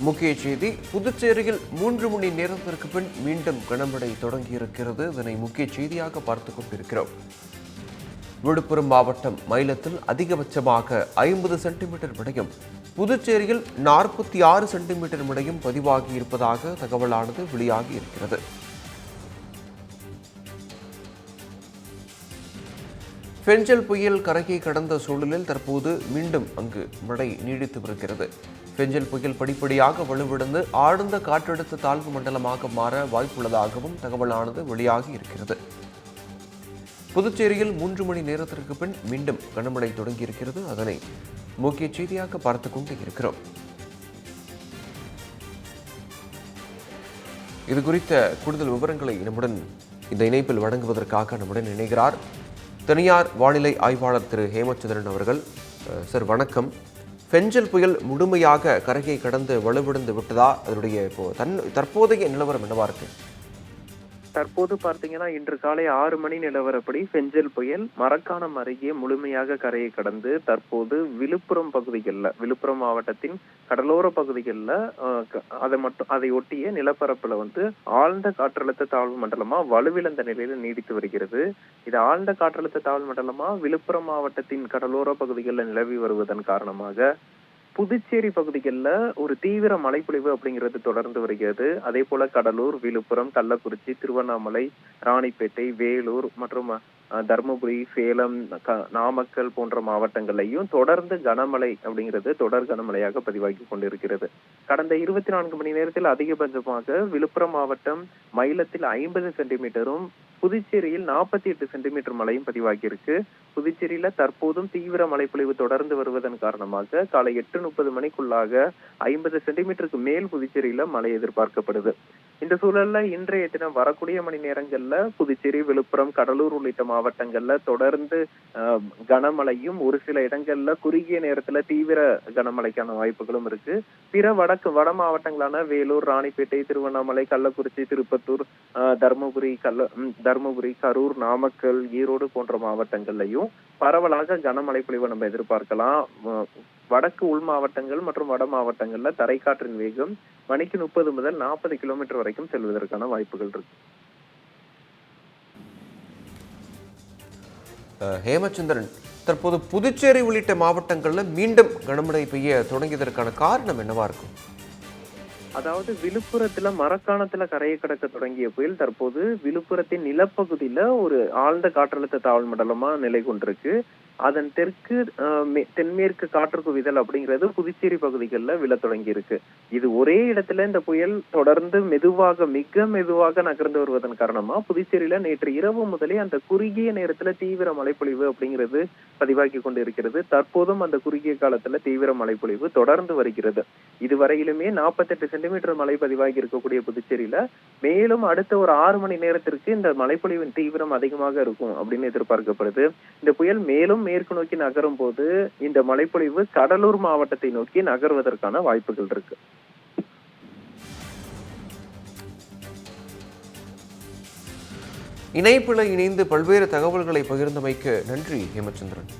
முக்கிய செய்தி புதுச்சேரியில் மூன்று மணி நேரத்திற்கு பின் மீண்டும் கனமழை தொடங்கியிருக்கிறது. இதனை முக்கிய செய்தியாக பார்த்துக் கொண்டிருக்கிறோம். விழுப்புரம் மாவட்டம் மயிலத்தில் அதிகபட்சமாக ஐம்பது சென்டிமீட்டர் மழையும் புதுச்சேரியில் நாற்பத்தி ஆறு சென்டிமீட்டர் மழையும் பதிவாகி இருப்பதாக தகவலானது வெளியாகி இருக்கிறது. பெஞ்சல் புயல் கரையை கடந்த சூழலில் தற்போது மீண்டும் அங்கு மழை நீடித்து வருகிறது. பெஞ்சல் புயல் படிப்படியாக வலுவிழந்து ஆழ்ந்த காற்றழுத்த தாழ்வு மண்டலமாக மாற வாய்ப்புள்ளதாகவும் தகவலானது வெளியாகி இருக்கிறது. புதுச்சேரியில் மூன்று மணி நேரத்திற்கு பின் மீண்டும் கனமழை தொடங்கியிருக்கிறது. அதனை முக்கிய செய்தியாக பார்த்து கொண்டு இருக்கிறோம். இது குறித்த கூடுதல் விவரங்களை நம்முடன் இந்த இணைப்பில் வழங்குவதற்காக நம்முடன் இணைகிறார் தனியார் வானிலை ஆய்வாளர் திரு ஹேமச்சந்திரன் அவர்கள். சார் வணக்கம். பெஞ்சல் புயல் முழுமையாக கரையை கடந்து வலுவிழந்து விட்டதா? அதனுடைய இப்போ தன் தற்போதைய நிலவரம் என்னவா இருக்குது தற்போது பார்த்தீங்கன்னா இன்று காலை ஆறு மணி நிலவரப்படி பெஞ்சல் புயல் மரக்காணம் அருகே முழுமையாக கரையை கடந்து தற்போது விழுப்புரம் பகுதிகளில் விழுப்புரம் மாவட்டத்தின் கடலோர பகுதிகளில் அதை மட்டும் அதை ஒட்டிய நிலப்பரப்புல வந்து ஆழ்ந்த காற்றழுத்த தாழ்வு மண்டலமா வலுவிழந்த நிலையில நீடித்து வருகிறது. இது ஆழ்ந்த காற்றழுத்த தாழ்வு மண்டலமா விழுப்புரம் மாவட்டத்தின் கடலோர பகுதிகளில் நிலவி வருவதன் காரணமாக புதுச்சேரி பகுதிகளில் ஒரு தீவிர மழைப்பொழிவு அப்படிங்கிறது தொடர்ந்து வருகிறது. அதே போல கடலூர் விழுப்புரம் கள்ளக்குறிச்சி திருவண்ணாமலை ராணிப்பேட்டை வேலூர் மற்றும் தருமபுரி சேலம் க- நாமக்கல் போன்ற மாவட்டங்களையும் தொடர்ந்து கனமழை அப்படிங்கிறது தொடர் கனமழையாக பதிவாகி கொண்டிருக்கிறது. கடந்த இருபத்தி நான்கு மணி நேரத்தில் அதிகபட்சமாக விழுப்புரம் மாவட்டம் மயிலத்தில் ஐம்பது சென்டிமீட்டரும் புதுச்சேரியில் நாற்பத்தி எட்டு சென்டிமீட்டர் மழையும் பதிவாகியிருக்கு. புதுச்சேரியில தற்போதும் தீவிர மழைப்பொழிவு தொடர்ந்து வருவதன் காரணமாக காலை எட்டு முப்பது மணிக்குள்ளாக ஐம்பது சென்டிமீட்டருக்கு மேல் புதுச்சேரியில மழை எதிர்பார்க்கப்படுது. இந்த சூழல்ல இன்றைய தினம் வரக்கூடிய மணி நேரங்கள்ல புதுச்சேரி விழுப்புரம் கடலூர் உள்ளிட்ட மாவட்டங்கள்ல தொடர்ந்து அஹ், கனமழையும் ஒரு சில இடங்கள்ல குறுகிய நேரத்துல தீவிர கனமழைக்கான வாய்ப்புகளும் இருக்கு. பிற வடக்கு வட மாவட்டங்களான வேலூர் ராணிப்பேட்டை திருவண்ணாமலை கள்ளக்குறிச்சி திருப்பத்தூர் அஹ், தருமபுரி கல்ல தருமபுரி கரூர் நாமக்கல் ஈரோடு போன்ற மாவட்டங்கள்லயும் பரவலாக கனமழை பொழிவை நம்ம எதிர்பார்க்கலாம். வடக்கு உள் மாவட்டங்கள் மற்றும் வட மாவட்டங்கள்ல தரைக்காற்றின் வேகம் மணிக்கு முப்பது முதல் நாற்பது கிலோமீட்டர் வரைக்கும் செல்வதற்கான வாய்ப்புகள் இருக்கு. ஹேமச்சந்திரன் தற்போது புதுச்சேரி உள்ளிட்ட மாவட்டங்களில் மீண்டும் கனமழை பெய்ய தொடங்கியதற்கான காரணம் என்னவா இருக்கும்? அதாவது விழுப்புரத்துல மரக்காணத்துல கரையை கடக்க தொடங்கிய புயல் தற்போது விழுப்புரத்தின் நிலப்பகுதியில ஒரு ஆழ்ந்த காற்றழுத்த தாழ்வு மண்டலமா நிலை கொண்டிருக்கு. அதன் தெற்கு தென்மேற்கு காற்று குவிதல் அப்படிங்கிறது புதுச்சேரி பகுதிகளில் விழ தொடங்கி இருக்கு இது ஒரே இடத்துல இந்த புயல் தொடர்ந்து மெதுவாக மிக மெதுவாக நகர்ந்து வருவதன் காரணமா புதுச்சேரியில நேற்று இரவு முதலே அந்த குறுகிய நேரத்துல தீவிர மழைப்பொழிவு அப்படிங்கிறது பதிவாகி கொண்டு இருக்கிறது தற்போதும் அந்த குறுகிய காலத்துல தீவிர மழைப்பொழிவு தொடர்ந்து வருகிறது. இதுவரையிலுமே நாற்பத்தெட்டு சென்டிமீட்டர் மழை பதிவாகி இருக்கக்கூடிய புதுச்சேரியில மேலும் அடுத்த ஒரு ஆறு மணி நேரத்திற்கு இந்த மழைப்பொழிவின் தீவிரம் அதிகமாக இருக்கும் அப்படின்னு எதிர்பார்க்கப்படுது. இந்த புயல் மேலும் மேற்கு நோக்கி நகரும் போது இந்த மழைப்பொழிவு கடலூர் மாவட்டத்தை நோக்கி நகர்வதற்கான வாய்ப்புகள் இருக்கு. இணைப்பில் இணைந்து பல்வேறு தகவல்களை பகிர்ந்தமைக்கு நன்றி ஹேமச்சந்திரன்.